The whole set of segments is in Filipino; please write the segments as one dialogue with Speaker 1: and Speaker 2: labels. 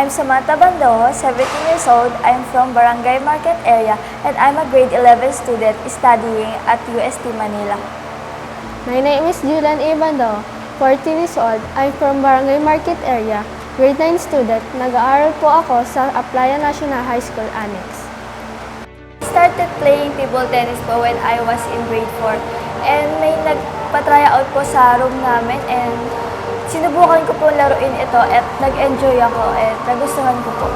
Speaker 1: I'm Samantha Bandojo, 17 years old. I'm from Barangay Market area and I'm a grade 11 student studying at UST Manila.
Speaker 2: My name is Julian Ibando, 14 years old. I'm from Barangay Market area, grade 9 student. Nag-aaral po ako sa Aplaya National High School Annex.
Speaker 1: started playing table tennis po when I was in grade 4. And may nagpa-try out po sa room namin and sinubukan ko po laruin ito at nag-enjoy ako at nagustuhan ko po.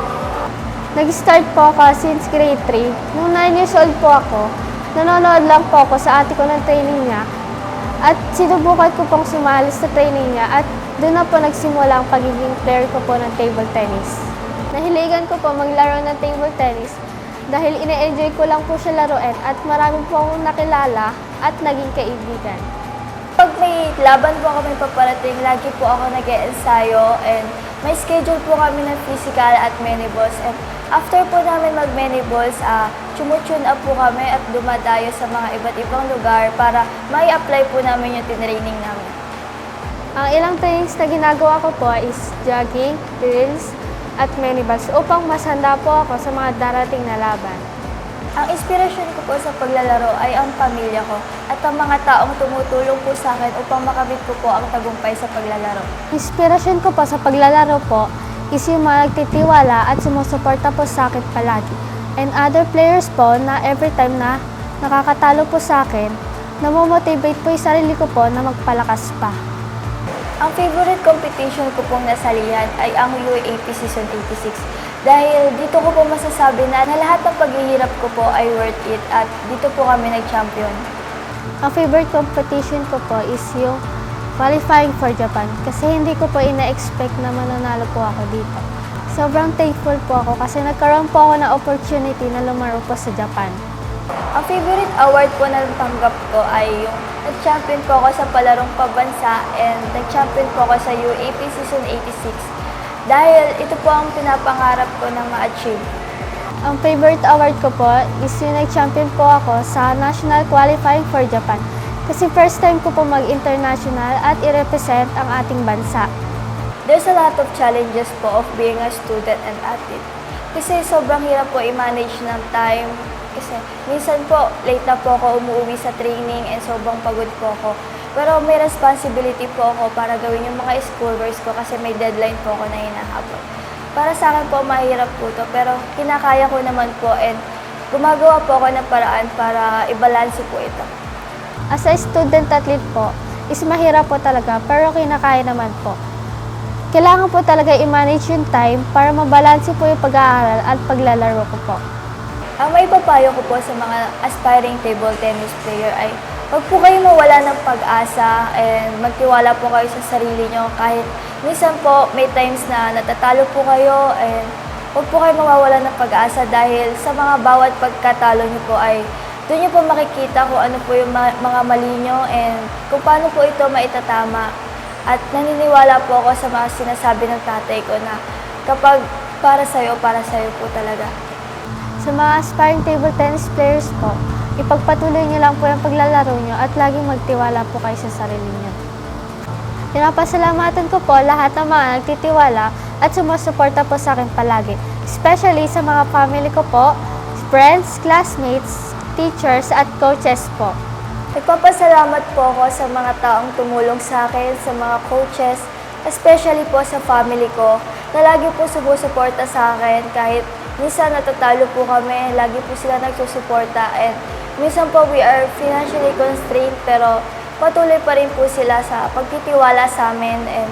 Speaker 2: Nag-start po ako since grade 3. Nung 9 years old po ako, nanonood lang po ako sa ate ko ng training niya. At sinubukan ko pong sumali sa training niya at doon na po nagsimula ang pagiging player ko po ng table tennis. Nahiligan ko po maglaro ng table tennis dahil ine-enjoy ko lang po siya laruin at marami po akong nakilala at naging kaibigan.
Speaker 1: May laban po kami paparating, lagi po ako nag ensayo and may schedule po kami ng physical at many balls. And after po namin mag many balls, ah, tumutune up po kami at dumadayo sa mga iba't ibang lugar para may apply po namin yung tinraining namin.
Speaker 2: Ang ilang trainings na ginagawa ko po is jogging, drills, at many balls upang mas handa po ako sa mga darating na laban.
Speaker 1: Ang inspirasyon ko po sa paglalaro ay ang pamilya ko at ang mga taong tumutulong po sa akin upang makamit ko po ang tagumpay sa paglalaro.
Speaker 2: Inspirasyon ko po sa paglalaro po is yung mga nagtitiwala at sumusuporta po sa akin palagi. And other players po na every time na nakakatalo po sa akin, namomotivate po yung sarili ko po na magpalakas pa.
Speaker 1: Ang favorite competition ko pong nasalihan ay ang UAP Season 86 dahil dito ko po masasabi na, na lahat ng paghihirap ko po ay worth it at dito po kami nag-champion.
Speaker 2: Ang favorite competition ko po is yung qualifying for Japan kasi hindi ko po ina-expect na mananalo po ako dito. Sobrang thankful po ako kasi nagkaroon po ako ng opportunity na lumaro po sa Japan.
Speaker 1: Ang favorite award po na natanggap ko ay yung nag-champion po ako sa palarong pabansa and nag-champion po ako sa UAP Season 86 dahil ito po ang pinapangarap ko na ma-achieve.
Speaker 2: Ang favorite award ko po is yung nag-champion po ako sa National Qualifying for Japan. Kasi first time ko po mag-international at i-represent ang ating bansa.
Speaker 1: There's a lot of challenges po of being a student and athlete. Kasi sobrang hirap po i-manage ng time. Kasi minsan po, late na po ako umuwi sa training and sobrang pagod po ako. Pero may responsibility po ako para gawin yung mga schoolworks ko kasi may deadline po ako na hinahabol. Para sa akin po, mahirap po to pero kinakaya ko naman po and gumagawa po ako ng paraan para ibalanse po ito.
Speaker 2: As a student athlete po, is mahirap po talaga pero kinakaya naman po. Kailangan po talaga i-manage yung time para mabalanse po yung pag-aaral at paglalaro ko po.
Speaker 1: Ang may papayo ko po sa mga aspiring table tennis player ay huwag po kayo mawala ng pag-asa and magtiwala po kayo sa sarili nyo kahit minsan po may times na natatalo po kayo and huwag po kayo mawawala ng pag-asa dahil sa mga bawat pagkatalo nyo po ay doon nyo po makikita kung ano po yung ma- mga mali nyo and kung paano po ito maitatama. At naniniwala po ako sa mga sinasabi ng tatay ko na kapag para sa'yo, para sa'yo po talaga.
Speaker 2: Sa mga aspiring table tennis players po, ipagpatuloy niyo lang po yung paglalaro niyo at laging magtiwala po kayo sa sarili niyo. Pinapasalamatan ko po lahat ng mga nagtitiwala at sumusuporta po sa akin palagi. Especially sa mga family ko po, friends, classmates, teachers at coaches po.
Speaker 1: Nagpapasalamat po ako sa mga taong tumulong sa akin, sa mga coaches, especially po sa family ko, na lagi po sumusuporta sa akin kahit minsan natatalo po kami, lagi po sila nagsusuporta and minsan po we are financially constrained pero patuloy pa rin po sila sa pagtitiwala sa amin and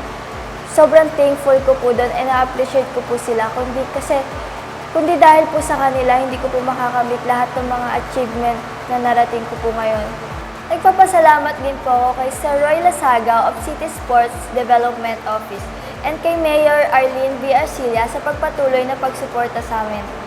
Speaker 1: sobrang thankful ko po doon and na-appreciate ko po sila kundi kasi kundi dahil po sa kanila hindi ko po makakamit lahat ng mga achievement na narating ko po ngayon. Nagpapasalamat din po ako kay Sir Roy Lasaga of City Sports Development Office and kay Mayor Arlene V. Arcilia sa pagpatuloy na pagsuporta sa amin.